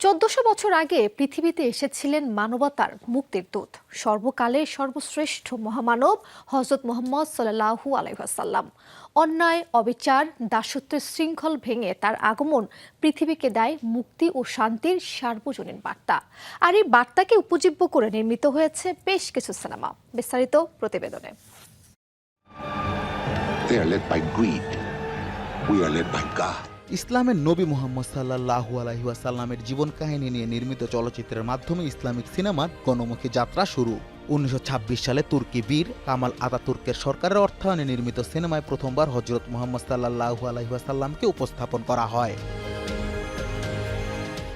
চোদ্দশো বছর আগে পৃথিবীতে এসেছিলেন মানবতার মুক্তির দূত সর্বকালের সর্বশ্রেষ্ঠ মহামানব হজরত মোহাম্মদ সাল্লাহু আলাইসাল্লাম অন্যায়, অবিচার, দাসত্বের শৃঙ্খল ভেঙে তার আগমন পৃথিবীকে দেয় মুক্তি ও শান্তির সার্বজনীন বার্তা আর এই বার্তাকে উপজীব্য করে নির্মিত হয়েছে বেশ কিছু সিনেমা বিস্তারিত প্রতিবেদনে They are led by greed. We are led by God. ইসলামের নবী মোহাম্মদ সাল্লাহু আলহিহাসাল্লামের জীবন কাহিনী নিয়ে নির্মিত চলচ্চিত্রের মাধ্যমে ইসলামিক সিনেমার গণমুখী যাত্রা শুরু। উনিশশো ছাব্বিশ সালে তুর্কি বীর কামাল আতাতুর্কের সরকারের অর্থায়নে নির্মিত সিনেমায় প্রথমবার হজরত মোহাম্মদ সাল্লাহু আলহিহাসাল্লামকে উপস্থাপন করা হয়।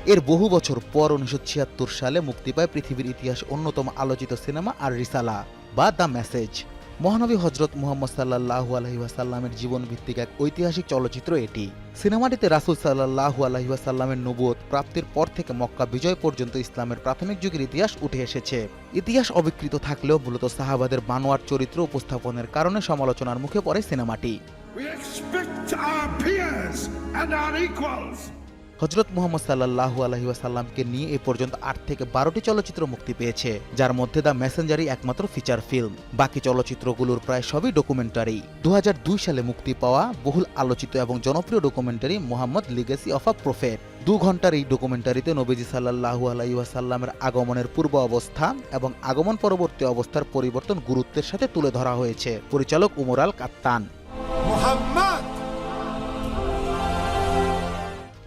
এর বহু বছর পর উনিশশো ছিয়াত্তর সালে মুক্তি পায় পৃথিবীর ইতিহাস অন্যতম আলোচিত সিনেমা আর রিসালা বা দ্য মেসেজ। মহানবী হজরত মুহাম্মদ সাল্লাহু আলহিহাসাল্লামের জীবন ভিত্তিক এক ঐতিহাসিক চলচ্চিত্র এটি সিনেমাটিতে রাসুল সাল্লাহু আলহিহাসাল্লামের নবুয়ত প্রাপ্তির পর থেকে মক্কা বিজয় পর্যন্ত ইসলামের প্রাথমিক যুগের ইতিহাস উঠে এসেছে ইতিহাস অবিকৃত থাকলেও মূলত সাহাবাদের বানোয়ার চরিত্র উপস্থাপনের কারণে সমালোচনার মুখে পড়ে সিনেমাটি We expect our peers and our equals. হজরত মোহাম্মদ সাল্লাহু আলহিহাসাল্লামকে নিয়ে এ পর্যন্ত আট থেকে বারোটি চলচ্চিত্র মুক্তি পেয়েছে, যার মধ্যে দ্য মেসেঞ্জারই একমাত্র ফিচার ফিল্ম। বাকি চলচ্চিত্রগুলোর প্রায় সবই ডকুমেন্টারি। দুহাজার দুই সালে মুক্তি পাওয়া বহুল আলোচিত এবং জনপ্রিয় documentary Muhammad legacy of a prophet. দু ঘণ্টার এই ডকুমেন্টারিতে নবীজি সাল্লাহু আলাইসাল্লামের আগমনের পূর্ব অবস্থা এবং আগমন পরবর্তী অবস্থার পরিবর্তন গুরুত্বের সাথে তুলে ধরা হয়েছে। পরিচালক উমর আল কাত্তান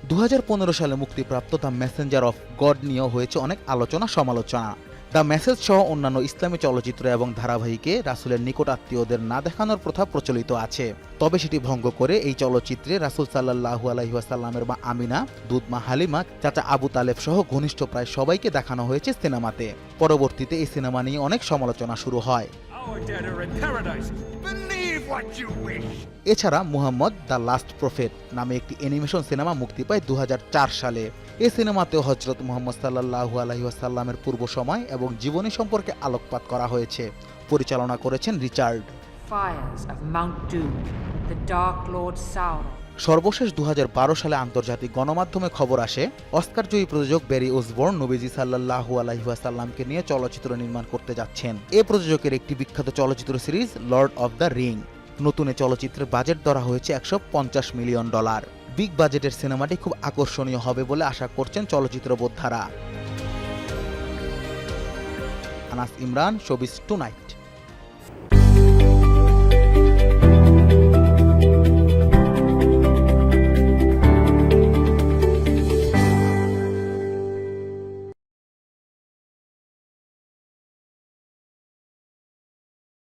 দু হাজার পনেরো সালে মুক্তিপ্রাপ্ত দ্য মেসেঞ্জার অফ গড নিয়েও হয়েছে অনেক আলোচনা সমালোচনা। দ্য মেসেজ সহ অন্যান্য ইসলামী চলচ্চিত্র এবং ধারাবাহিকে রাসুলের নিকট আত্মীয়দের না দেখানোর প্রথা প্রচলিত আছে। তবে সেটি ভঙ্গ করে এই চলচ্চিত্রে রাসুল সাল্লাহু আলহিহাসাল্লামের মা আমিনা, দুধ মা হালিমা, চাচা আবু তালেব সহ ঘনিষ্ঠ প্রায় সবাইকে দেখানো হয়েছে সিনেমাতে। পরবর্তীতে এই সিনেমা নিয়ে অনেক সমালোচনা শুরু হয়। এছাড়া মুহাম্মদ দ্য লাস্ট প্রফেট নামে একটি অ্যানিমেশন সিনেমা মুক্তি পায় দু হাজার চার সালে। এই সিনেমাতেও হজরত মোহাম্মদ সাল্লাহু আলহিহাসাল্লামের পূর্ব সময় এবং জীবনী সম্পর্কে আলোকপাত করা হয়েছে পরিচালনা করেছেন রিচার্ড. সর্বশেষ দু হাজার বারো সালে আন্তর্জাতিক গণমাধ্যমে খবর আসে অস্কারজয়ী প্রযোজক ব্যারি ওসবর্ন নবীজি সাল্লাহু আলহিহাসাল্লামকে নিয়ে চলচ্চিত্র নির্মাণ করতে যাচ্ছেন। এ প্রযোজকের একটি বিখ্যাত চলচ্চিত্র series Lord of the Ring. নতুন এ চলচ্চিত্রের বাজেট ধরা হয়েছে একশো পঞ্চাশ মিলিয়ন ডলার। বিগ বাজেটের সিনেমাটি খুব আকর্ষণীয় হবে বলে আশা করছেন চলচ্চিত্র বোদ্ধারা। Anas Imran showbiz tonight